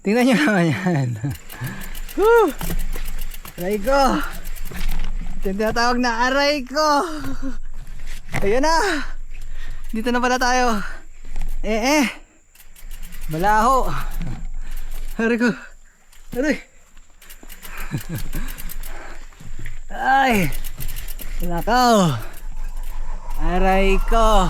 Tingnan nyo naman yan. Woo! Aray ko. Ito yung tinatawag na aray ko. Ayun na. Dito na pala tayo. Eh eh. Balaho. Aray ko. Aray. Ay. Nakaw. Aray ko.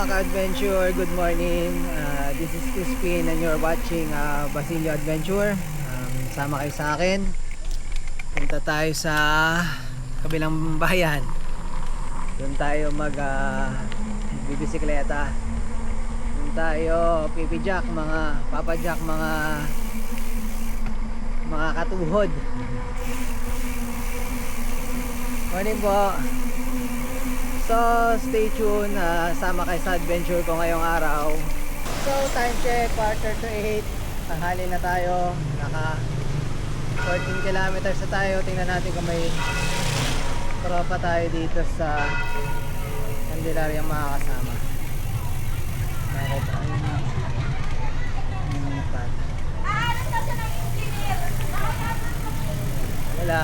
Mga ka-adventure, good morning. Uh, this is Crispin and you're watching uh, Basilio Adventure. Um, sama kayo sa akin. Punta tayo sa kabilang bayan. Doon tayo mag uh, bibisikleta. Doon tayo pipijak, mga papajak, mga mga katuhod. Morning po. So, stay tuned. ah, sama kayo sa adventure ko ngayong araw. So, time check, quarter to 8. Tanghali na tayo. Naka 14 kilometers na tayo. Tingnan natin kung may tropa tayo dito sa Candelaria makakasama. Bakit ang pad? Wala.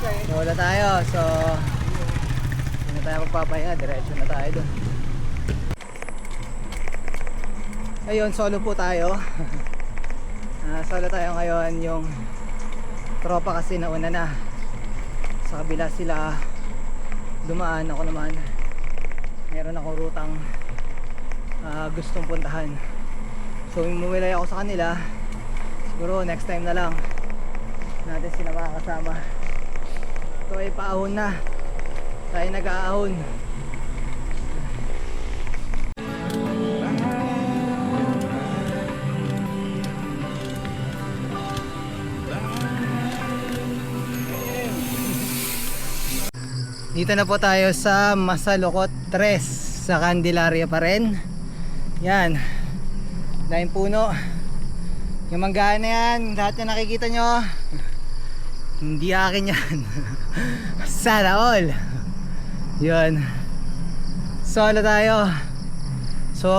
So, wala tayo. So, na tayo magpapahinga, diretso na tayo doon. Ayun, solo po tayo. Ah, solo tayo ngayon, yung tropa kasi nauna na. Sa kabila sila dumaan, ako naman. Meron akong rutang ah, gustong puntahan. So, umuwilay ako sa kanila. Siguro next time na lang natin sila makakasama. Ito ay paahon na tayo nag-aahon. Dito na po tayo sa Masalukot 3 sa Candelaria pa rin. Yan. Dahil puno. Yung manggahan na yan lahat na nakikita nyo hindi akin yan. Sana all yun. Solo tayo. So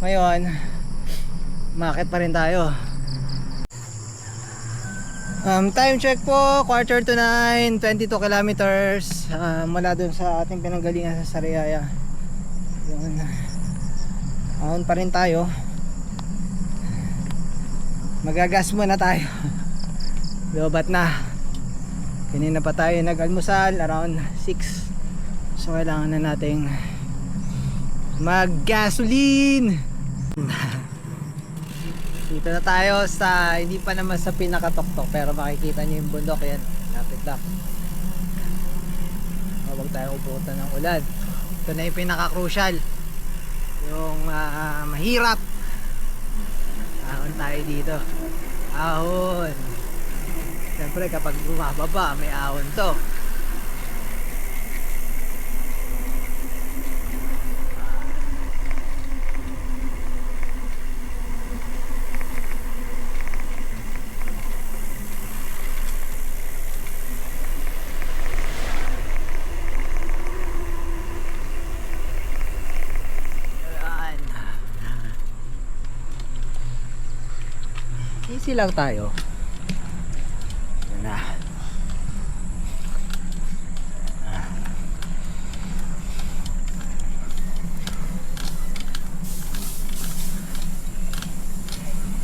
ngayon market pa rin tayo. Um, time check po quarter to 9 22 kilometers um, mula dun sa ating pinanggalingan sa Sariaya. Yun. Ahon pa rin tayo. Magagas muna tayo. Lobat na kanina pa tayo nag-almusal around 6 so kailangan na nating mag gasoline dito na tayo sa hindi pa naman sa pinakatoktok pero makikita nyo yung bundok. Yan lapit lang. Huwag tayo uputan ng ulan. Ito na yung pinaka crucial yung ah, mahirap. Ahon tayo dito. Ahon Siyempre kapag bumababa may ahon to. Easy lang tayo. Yan na.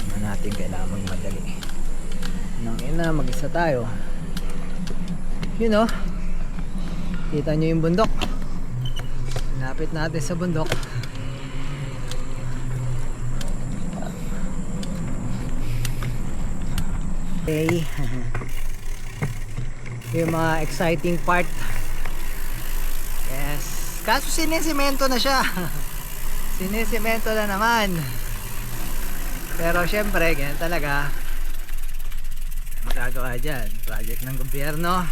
Ano natin magmadali. Nang ina, mag-isa tayo. Yun oh. Kita nyo yung bundok. Lapit natin sa bundok. Okay. yung mga exciting part yes kaso sinisemento na siya sinisemento na naman pero syempre ganyan talaga. Magagawa dyan. Project ng gobyerno.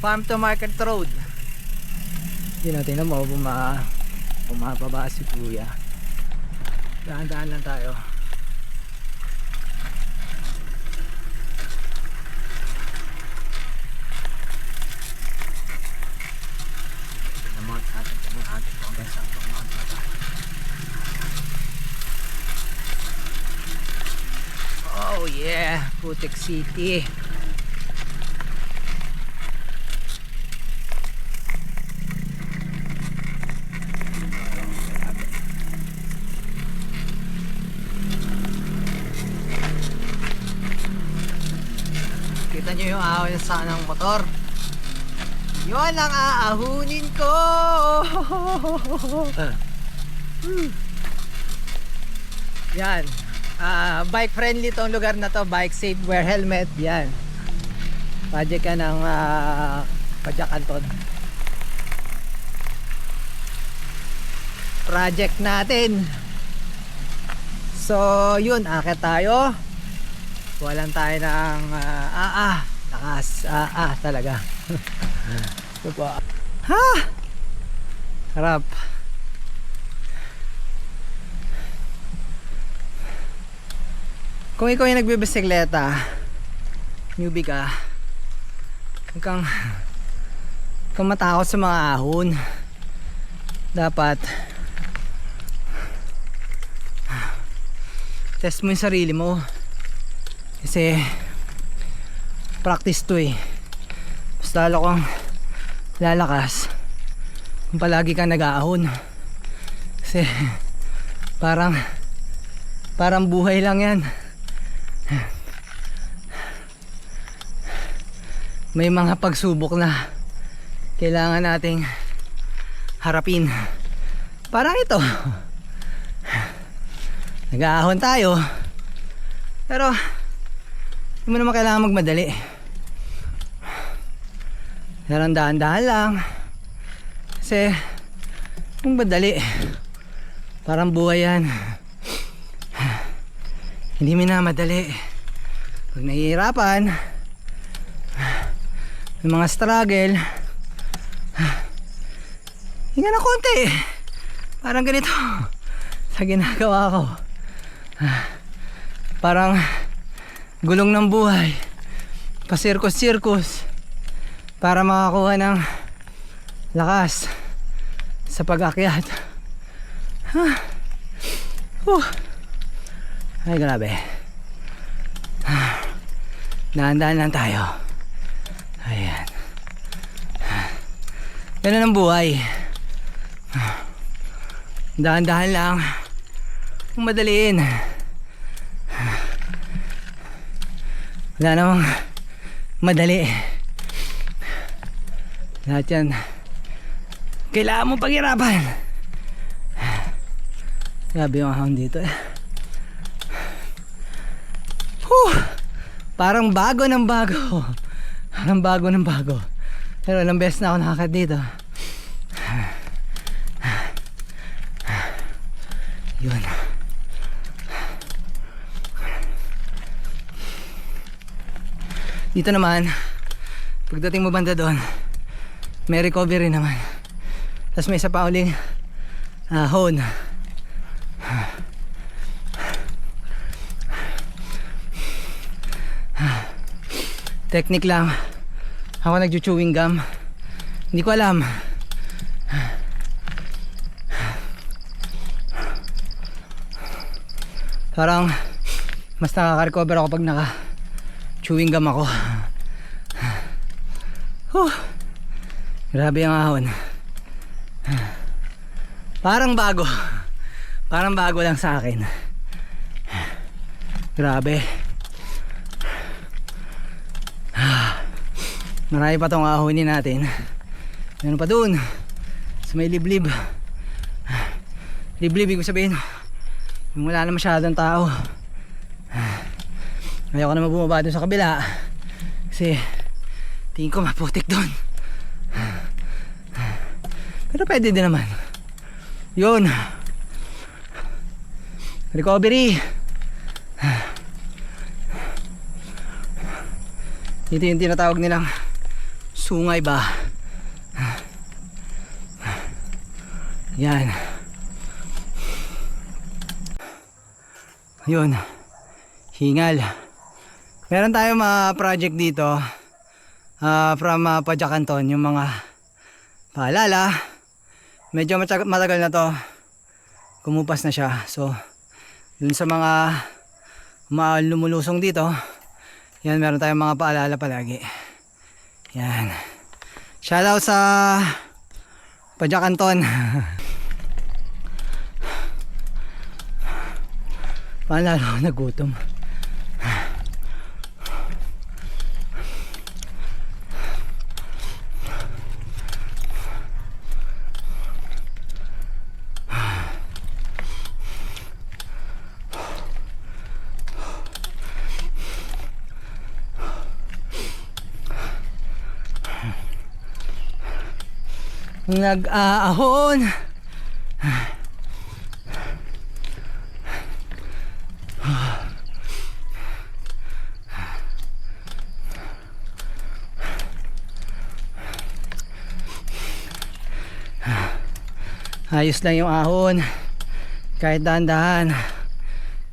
Farm to market road. Yun natin na mo buma, bumababa si kuya. Daan-daan lang tayo naman atin kung atin kung hanggang saan kung makakata oh yeah Putik City Kita nyo yung ahon sa ng motor. Yun ang aahunin ko. Yan. Ah, bike friendly tong lugar na to. Bike safe, wear helmet. Yan. Project ka ng uh, Pajakanton. Project natin. So, yun. Akit tayo. Walang tayo ng ah, ah, ah, lakas, ah, ah, talaga. Ito po. Ha! Harap. Kung ikaw yung nagbibisikleta, newbie ka, huwag kang, huwag matakot sa mga ahon. Dapat, test mo yung sarili mo. Kasi practice to eh. Mas lalo kang lalakas kung palagi kang nag-aahon. Kasi parang parang buhay lang yan. May mga pagsubok na kailangan nating harapin. Parang ito. Nag-aahon tayo. Pero hindi mo naman kailangan magmadali. Parang dahan-dahan lang. Kasi kung madali, parang buhay yan. Hindi mo na madali. Pag nahihirapan, may mga struggle, hinga na konti. Parang ganito sa ginagawa ko. Parang gulong ng buhay. Pasirkos-sirkos para makakuha ng lakas sa pag-akyat. Huh. Ay, grabe. Dahan-dahan lang tayo. Ayan. Ganun ang buhay. Dahan-dahan lang. Kung madaliin. Wala namang madali. Lahat yan. Kailangan mo paghirapan. Grabe yung ahon dito eh. Whew! Parang bago ng bago. Parang bago ng bago. Pero ilang beses na ako nakakad dito. Yun. Dito naman, pagdating mo banda doon, may recovery naman. Tapos may isa pa uling ah, hone. Technique lang. Ako nagjo-chewing gum. Hindi ko alam. Parang mas nakaka-recover ako pag naka chewing gum ako. Huh. Grabe ang ahon. Parang bago. Parang bago lang sa akin. Grabe. Marami pa tong ahonin natin. Meron pa dun. Sa may liblib. Liblib, ibig sabihin, yung wala na masyadong tao. Ayaw ko naman bumaba dun sa kabila. Kasi Tingin ko maputik doon. Pero pwede din naman. Yun. Recovery. Ito yung tinatawag nilang sungay ba. Yan. Yun. Hingal. Meron tayong mga project dito ah, from uh, Pajacanton, yung mga paalala. Medyo matag- matagal na to. Kumupas na siya. So, dun sa mga mga lumulusong dito, yan, meron tayong mga paalala palagi. Yan. Shoutout sa Pajacanton. Paalala ako nagutom. Nag-aahon. Ayos lang yung ahon. Kahit dahan-dahan.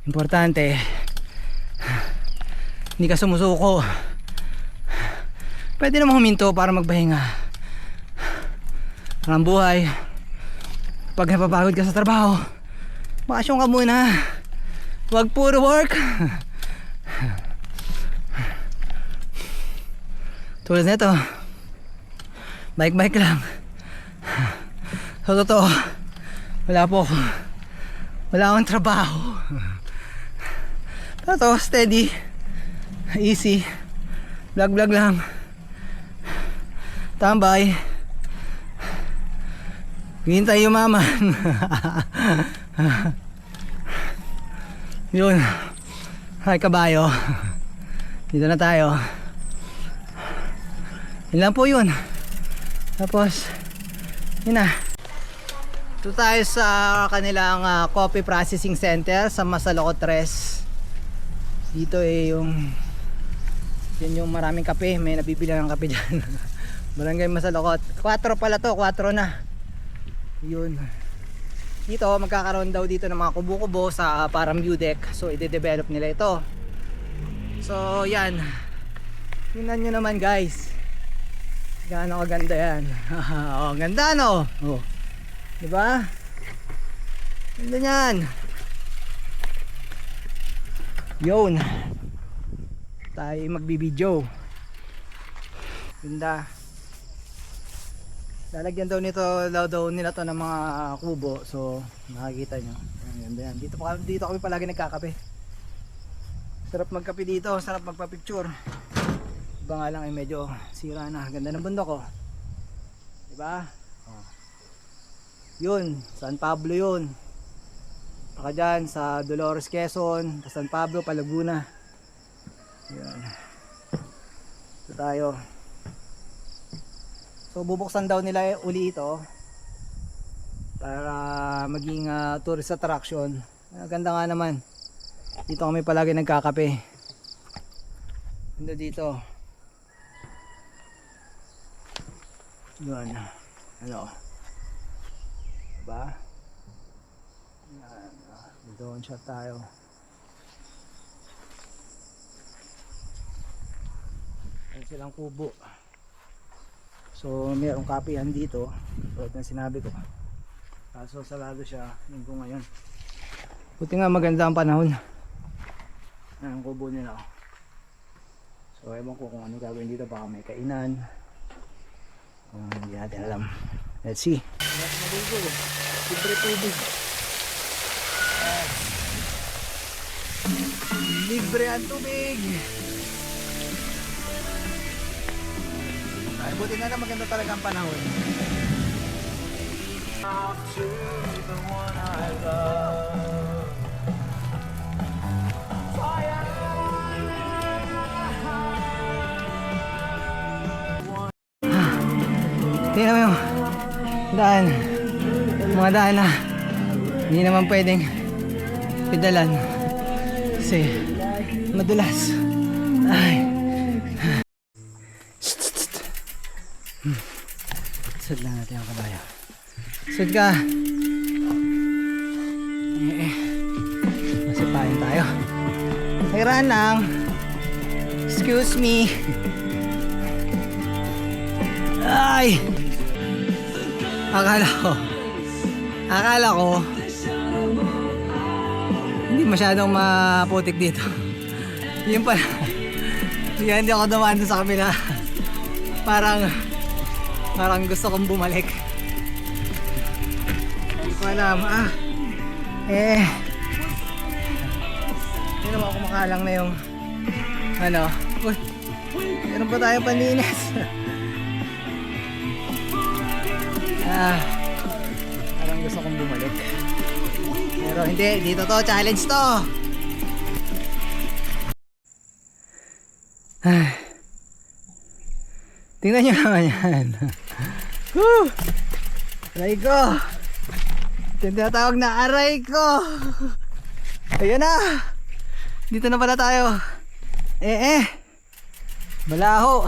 Importante. Hindi ka sumusuko. Pwede namang huminto para magpahinga ang buhay. Pag napapagod ka sa trabaho bakasyon ka muna. Wag puro work. Tulad nito bike bike lang. Sa totoo wala po wala akong trabaho. Pero to steady easy vlog vlog lang. Tambay Hintay yung mama. Yun. Hi kabayo. Dito na tayo. Yun lang po yun. Tapos, yun na. Ito tayo sa kanilang ah, coffee processing center sa Masaloko 3. Dito eh yung yan yung maraming kape. May nabibili ng kape dyan. Barangay Masalokot. 4 pala to. 4 na yun. Dito magkakaroon daw dito ng mga kubo-kubo sa uh, parang view deck. So i-develop nila ito. So yan. Tingnan nyo naman guys. Gaano kaganda yan. Oh, ganda no? Oh. diba? Ganda yan yun. Tayo magbibideo ganda lalagyan daw nito daw daw nila to ng mga kubo. So makikita nyo. Ang ganda yan dito, pa, dito kami palagi nagkakape. Sarap magkape dito. Sarap magpa-picture. Iba nga lang ay medyo sira na. Ganda ng bundok oh. Diba? Oh. yun San Pablo yun. Baka dyan sa Dolores Quezon sa San Pablo Palaguna. Yun ito tayo So bubuksan daw nila uli ito para maging uh, tourist attraction. Uh, ganda nga naman. Dito kami palagi nagkakape. Ganda dito. Yun. Ano? Diba? Yan. Doon shot tayo. Ayan silang kubo. So mayroong kapihan dito. Tulad ng sinabi ko. Kaso sarado siya linggo ngayon. Buti nga maganda ang panahon. Ang kubo nila So ewan ko kung ano gagawin dito. Baka may kainan. Uh, Hindi natin alam. Let's see. Libre tubig. Libre ang tubig Ay, buti na lang maganda talaga ang panahon. Tingnan mo yung daan. Mga daan na hindi naman pwedeng pedalan. Kasi madulas. Ay. Sud lang natin ang kabayo. Sud ka. Eh, eh. Masipain tayo. Hiraan lang. Excuse me. Ay! Akala ko. Akala ko. Hindi masyadong maputik dito. Yun pala. Kaya hindi ako dumaan sa kabila. Parang parang gusto kong bumalik. Alam. Ah. Eh. Hindi naman ako makalang na yung ano. Uy. Meron pa tayong panlinis. ah. Parang gusto kong bumalik. Pero hindi, dito to, challenge to. Ay. Tingnan nyo naman yan. Woo! Aray ko. Yung tinatawag na aray ko. Ayun na. Dito na pala tayo. Eh eh. Balaho.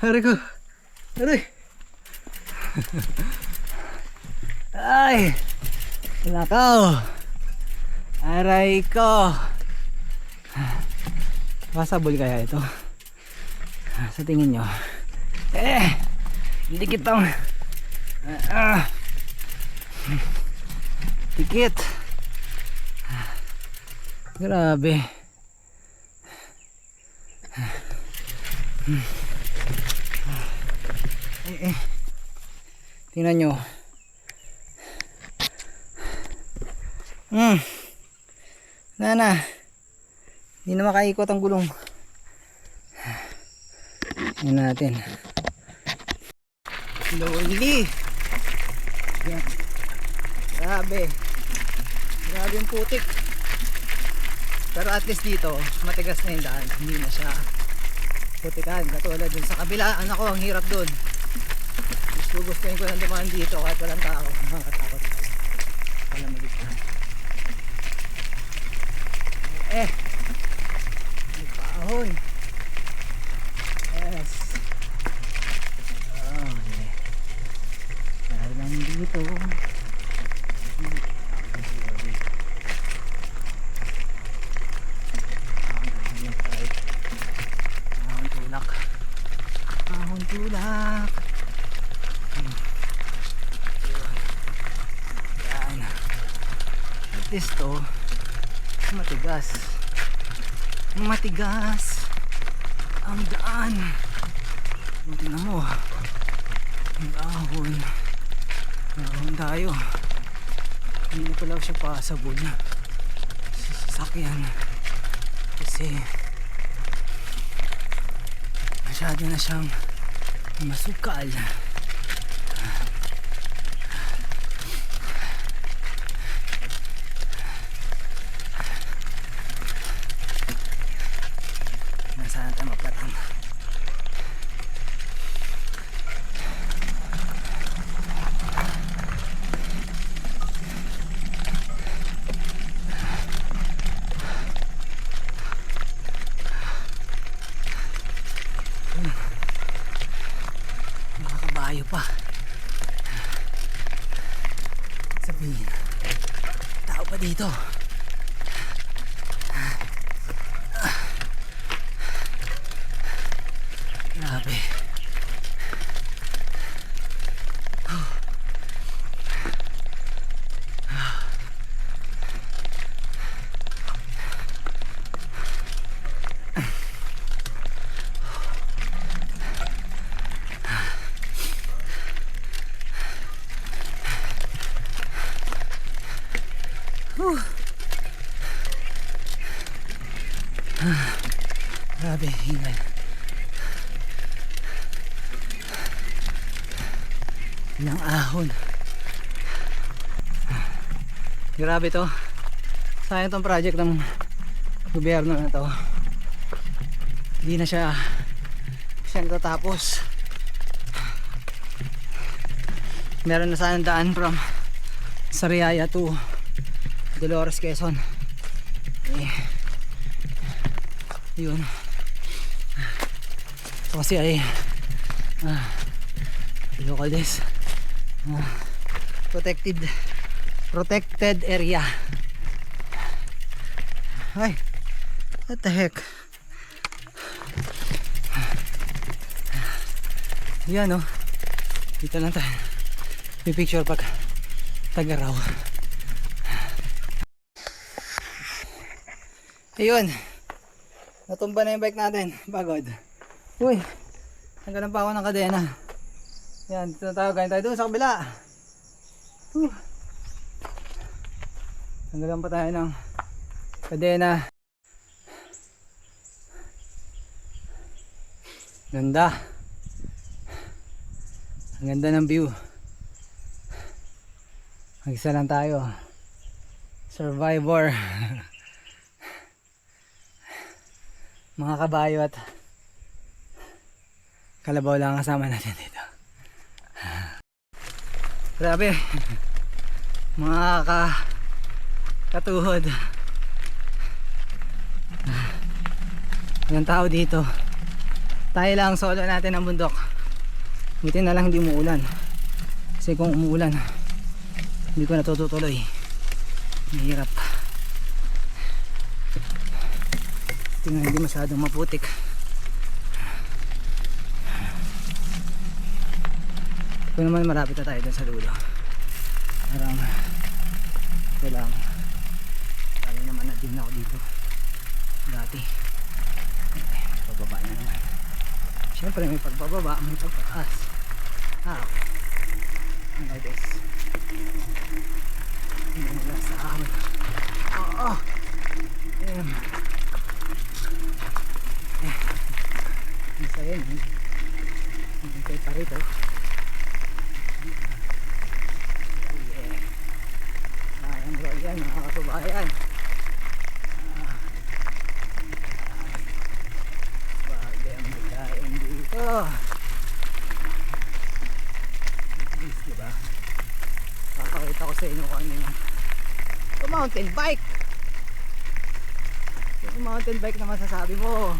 Aray ko. Aray. Ay. Nakaw. Aray ko. Passable kaya ito? Sa tingin nyo? Eh! Hindi kitang... Ah, ah. Tikit. Grabe. Eh, eh. Tingnan nyo. Hmm. Nana. Hindi na makaikot ang gulong. Yan natin. Slowly. Yan. Grabe. Grabe yung putik. Pero at least dito, matigas na yung daan. Hindi na siya putikan. Katulad dun sa kabila, anak ko, ang hirap dun. Gusto gustuin ko lang dumaan dito kahit walang tao. Nakakatakot. Wala magiging. Eh. May paahon. Yes. Oh, yeah. Dahil lang dito. Ahon tulak. Ahon tulak. Hmm. Yun. Yan. Least to, matigas. Matigas ang daan. Tingnan mo. Ang ahon. Ahon tayo. Hindi na pala siya pasabol sa sasakyan. Kasi masyado na siyang masukal. Nasaan tayo mapatang? Nakakabayo pa. Sabihin, tao pa dito. Grabe. Grabe, hingal. ng ahon. Grabe to. Sayang tong project ng gobyerno na to. Hindi na siya siya natatapos. Meron na sanang daan from Sariaya to Dolores Quezon. Eh, yun ito kasi ay you call this Ah, protected protected area. Ay what the heck? Yan oh. Dito lang tayo. Pipicture pag tagaraw. Ayun. Natumba na yung bike natin. Pagod uy hanggang pa ako ng kadena yan dito na tayo galing tayo doon sa kabila Whew. Tanggalan pa tayo ng kadena. Ganda. Ang ganda ng view. Mag-isa lang tayo. Survivor. Mga kabayo at kalabaw lang ang kasama natin dito. Grabe. Mga ka katuhod. Walang tao dito. Tayo lang solo natin ang bundok. Buti na lang hindi umuulan. Kasi kung umuulan, hindi ko natututuloy. Mahirap. Tingnan hindi masyadong maputik. Ito naman marapit na tayo dun sa dulo. Parang ito lang. Naman na din ako dito. Dati. Okay, pagbaba na naman. Siyempre may pagbababa, may pagpataas. Ah. Like this. Hindi nila sa ahon. Oo. Ayan. Eh. Isa yun. eh. Hindi tayo pa rito. Ayan bro, yan mga kababayan. Ah. Grabe ang bigayan dito. Please, diba? Papakita ko sa inyo kung ano yung Ito, mountain bike. Yung mountain bike na masasabi mo.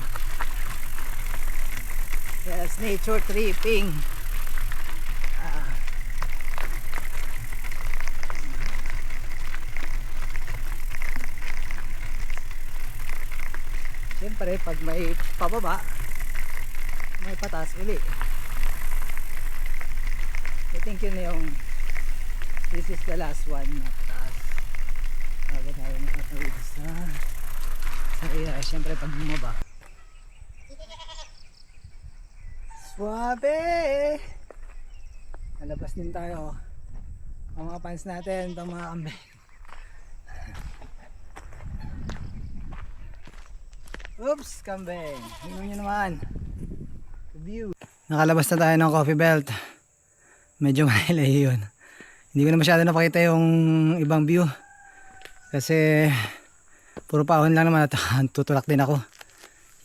Yes, nature tripping. Ah. Siyempre, pag may pababa, may pataas uli. I think yun yung this is the last one na pataas. Bago tayo nakatawid sa sa iya. Siyempre, pag bumaba. Swabe! Nalabas din tayo. Ang mga fans natin, itong mga kambe. Oops, kambing. Tingnan nyo naman. The view. Nakalabas na tayo ng coffee belt. Medyo malayo yun. Hindi ko na masyado napakita yung ibang view. Kasi puro paon lang naman at tutulak din ako.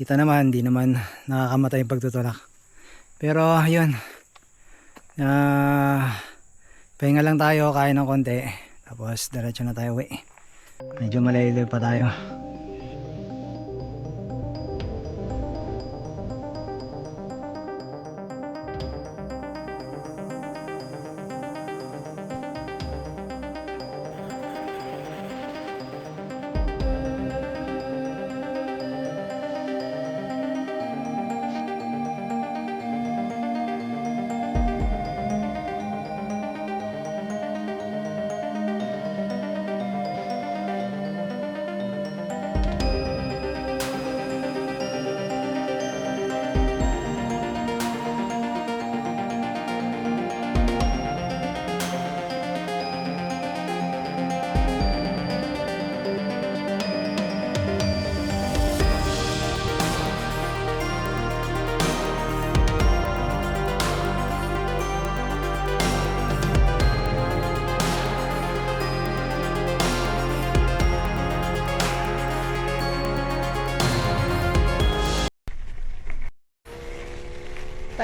Kita naman, hindi naman nakakamatay yung pagtutulak. Pero yun. Ah, pahinga lang tayo, kain ng konti. Tapos diretso na tayo uwi. Medyo malayo pa tayo.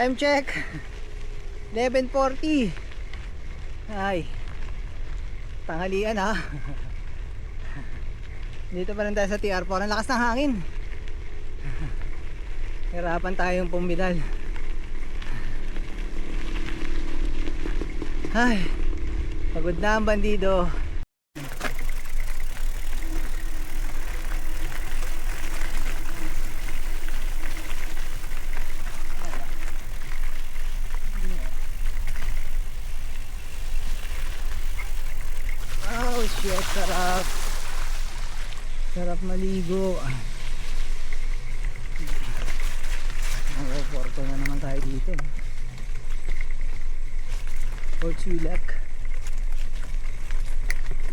Time check. 11:40. Ay. Tanghalian ha. Dito pa rin tayo sa TR4. Ang lakas ng hangin. Hirapan tayong pumidal. Ay. Pagod na ang bandido. Shit, sarap. Sarap maligo. Nakaporto na naman tayo dito. Fort Sulak.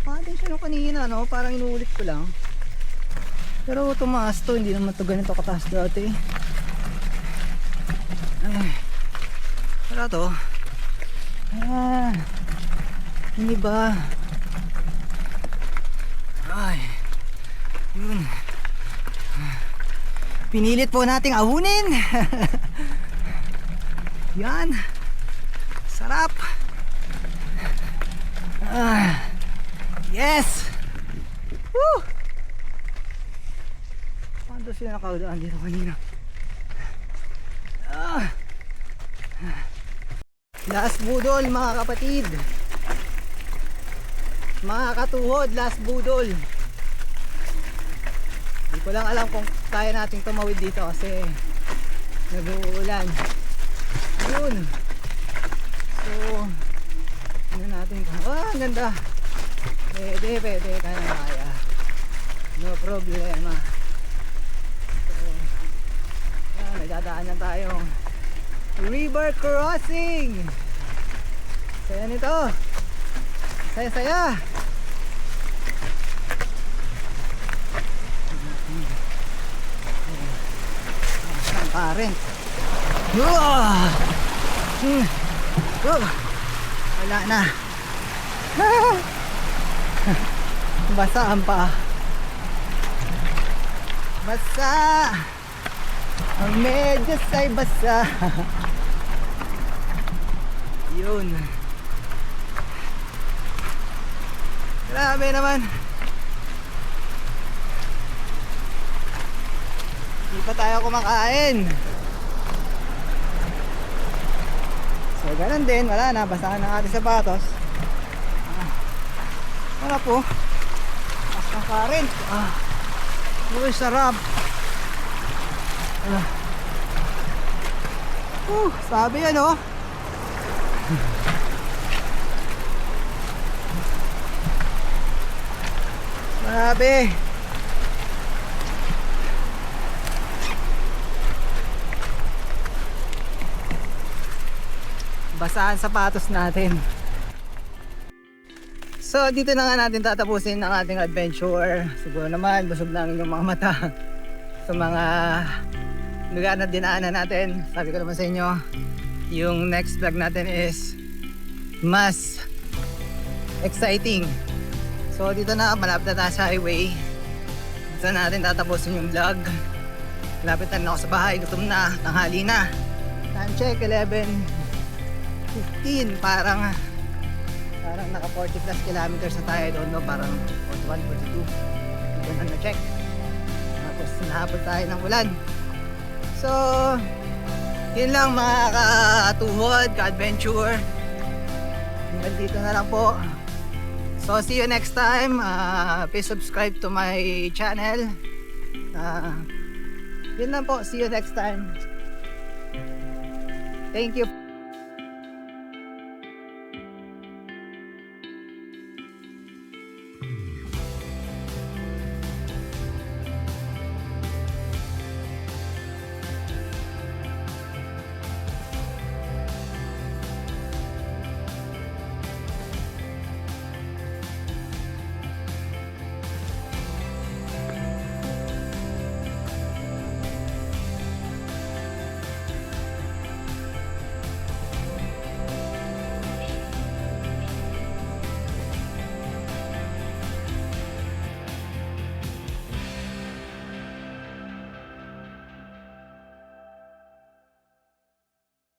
Pati siya nung kanina, no? Parang inuulit ko lang. Pero tumaas to, hindi naman to ganito kataas dati. Ay. Wala to. Ah. Hindi ba? Ay. Yun. Pinilit po nating ahunin. Yan. Sarap. Ah. Yes. Woo. Paano sila nakaudaan dito kanina? Ah. Last budol mga kapatid. Mga katuhod, last budol. Hindi ko lang alam kung kaya nating tumawid dito kasi nag-uulan. Yun. So, ano natin Ah, ang ganda. Pwede, pwede. Kaya na kaya. No problema. So, yan, nagdadaan na tayong river crossing. Saya nito. Saya saya. Parent. Yuah! Hmm. Oh. Wala na. Basa ang pa. Basa. Ang medyas ay basa. Yun. Grabe naman. Pa tayo kumakain. So ganun din, wala na, basahan ng ating sapatos. Ah, wala po. Mas ng current. Ah. Uy, sarap. Ah. Uh, sabi yan oh. Grabe. Basahan sapatos natin. So dito na nga natin tatapusin ang ating adventure. Siguro naman busog namin yung mga mata sa mga lugar na dinaanan natin. Sabi ko naman sa inyo, yung next vlog natin is mas exciting. So dito na, malapit na tayo sa highway. Dito na natin tatapusin yung vlog. Malapit na ako sa bahay, gutom na, tanghali na. Time check, 11.15, parang parang naka 40 plus kilometers na tayo doon, no? parang 41, 42. Hindi ko na na-check. Tapos nahabot tayo ng ulan. So, yun lang mga katuhod, ka-adventure. Hanggang dito na lang po. So, see you next time. Uh, please subscribe to my channel. Uh, yun lang po. See you next time. Thank you.